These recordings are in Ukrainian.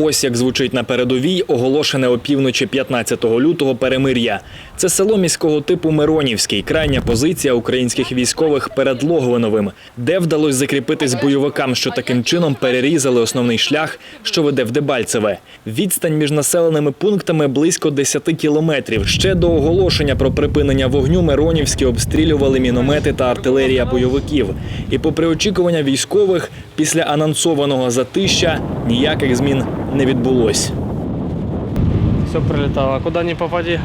Ось як звучить на передовій оголошене опівночі 15 лютого перемир'я. Це село міського типу Миронівський, крайня позиція українських військових перед Логвиновим, де вдалося закріпитись бойовикам, що таким чином перерізали основний шлях, що веде в Дебальцеве. Відстань між населеними пунктами близько 10 кілометрів. Ще до оголошення про припинення вогню Миронівські обстрілювали міномети та артилерія бойовиків. І попри очікування військових, після анонсованого затища ніяких змін не відбулось. все прилетало. Куда ни попади,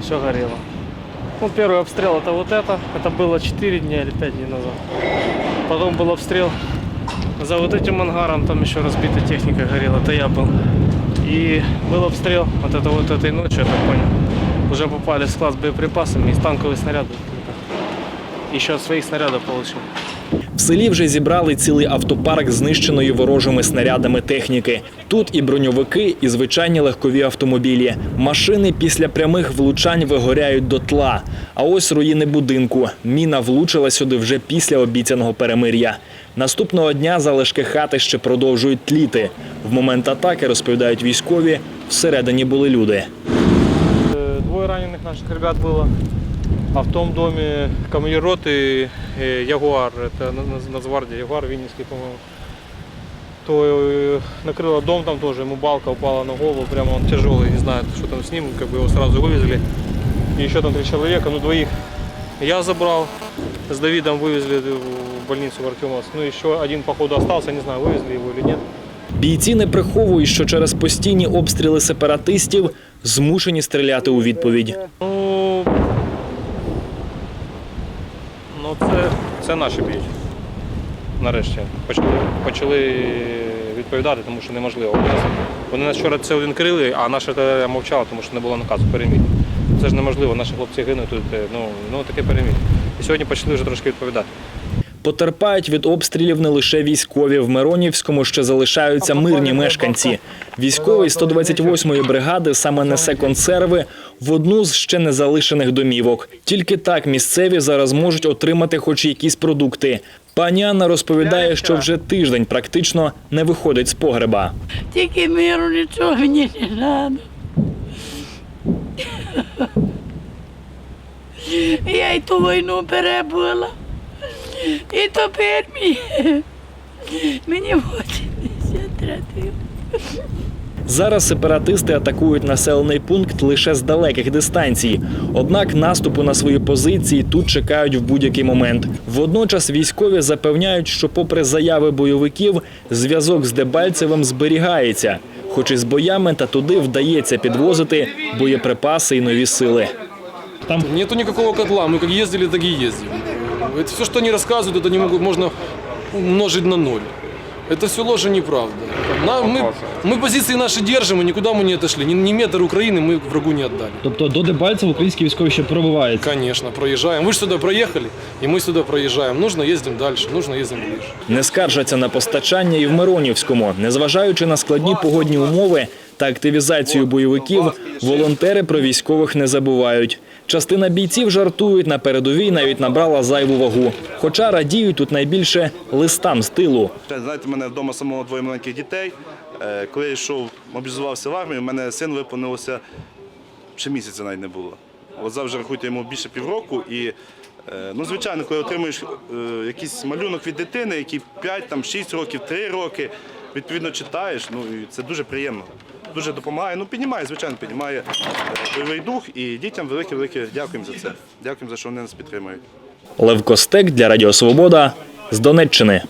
все горело. Ну, первый обстрел это вот это. Это было 4 дня или 5 дней назад. Потом был обстрел за вот этим ангаром, там еще разбитая техника горела, это я был. И был обстрел вот это вот этой ночью, я так понял. Уже попали в склад с боеприпасами и танковые снаряды. Еще от своих снарядов получил. В селі вже зібрали цілий автопарк знищеної ворожими снарядами техніки. Тут і броньовики, і звичайні легкові автомобілі. Машини після прямих влучань вигоряють дотла. А ось руїни будинку. Міна влучила сюди вже після обіцяного перемир'я. Наступного дня залишки хати ще продовжують тліти. В момент атаки розповідають військові. Всередині були люди. Э, Двое раненых наших ребят было. А в том доме командир роты э, Ягуар, это на- на- Нацгвардия, Ягуар Винницкий, по-моему. То э, накрыло дом там тоже, ему балка упала на голову, прямо он тяжелый, не знаю, что там с ним, как бы его сразу вывезли. И еще там три человека, ну двоих я забрал, с Давидом вывезли в больницу в Артемовск. Ну еще один походу остался, не знаю, вывезли его или нет. Бійці не приховують, що через постійні обстріли сепаратистів змушені стріляти у відповідь. Ну, це, це наші бій. Нарешті. Почали, почали відповідати, тому що неможливо. Вони нас вчора це один крили, а наша артилерія мовчала, тому що не було наказу переміг. Це ж неможливо, наші хлопці гинуть тут, е, ну, ну таке переміг. І сьогодні почали вже трошки відповідати. Потерпають від обстрілів не лише військові. В Миронівському ще залишаються мирні мешканці. Військовий 128-ї бригади саме несе консерви в одну з ще не залишених домівок. Тільки так місцеві зараз можуть отримати хоч якісь продукти. Пані Анна розповідає, що вже тиждень практично не виходить з погреба. Тільки миру нічого мені не треба. Я й ту війну перебула. І тепер мені, мені 83 років. Зараз сепаратисти атакують населений пункт лише з далеких дистанцій. Однак наступу на свої позиції тут чекають в будь-який момент. Водночас військові запевняють, що, попри заяви бойовиків, зв'язок з Дебальцевим зберігається, хоч і з боями та туди вдається підвозити боєприпаси і нові сили. Нету никакого котла, мы как ездили, так и ездим. Это все, что они рассказывают, это не могут, можно умножить на ноль. Это все ложь и неправда. На- мы, мы позиции наши держим, и никуда мы не отошли. Ни, ни метр Украины мы врагу не отдали. Тобто до Дебальцева українські військові ще пробивають. Конечно, проезжаем. Вы же сюда проехали, и мы сюда проезжаем. Нужно ездим дальше, нужно ездим ближе. Не скаржаться на постачання і в Миронівському. Незважаючи на складні погодні умови та активізацію бойовиків, волонтери про військових не забувають. Частина бійців жартують на передовій, навіть набрала зайву вагу. Хоча радіють тут найбільше листам з тилу. Знаєте, у мене вдома самого двоє маленьких дітей. Е, Коли я йшов, мобілізувався в армію, у мене син виповнилося ще місяця навіть не було. От завжди рахуйте йому більше півроку. І, е, ну, звичайно, коли отримуєш е, якийсь малюнок від дитини, який 5, там, 6 років, 3 роки, відповідно читаєш, ну, і це дуже приємно. Дуже допомагає. Ну, піднімає, звичайно, піднімає бойовий дух. І дітям велике-велике дякуємо за це. Дякуємо за що вони нас підтримують. Лев Костек для Радіо Свобода з Донеччини.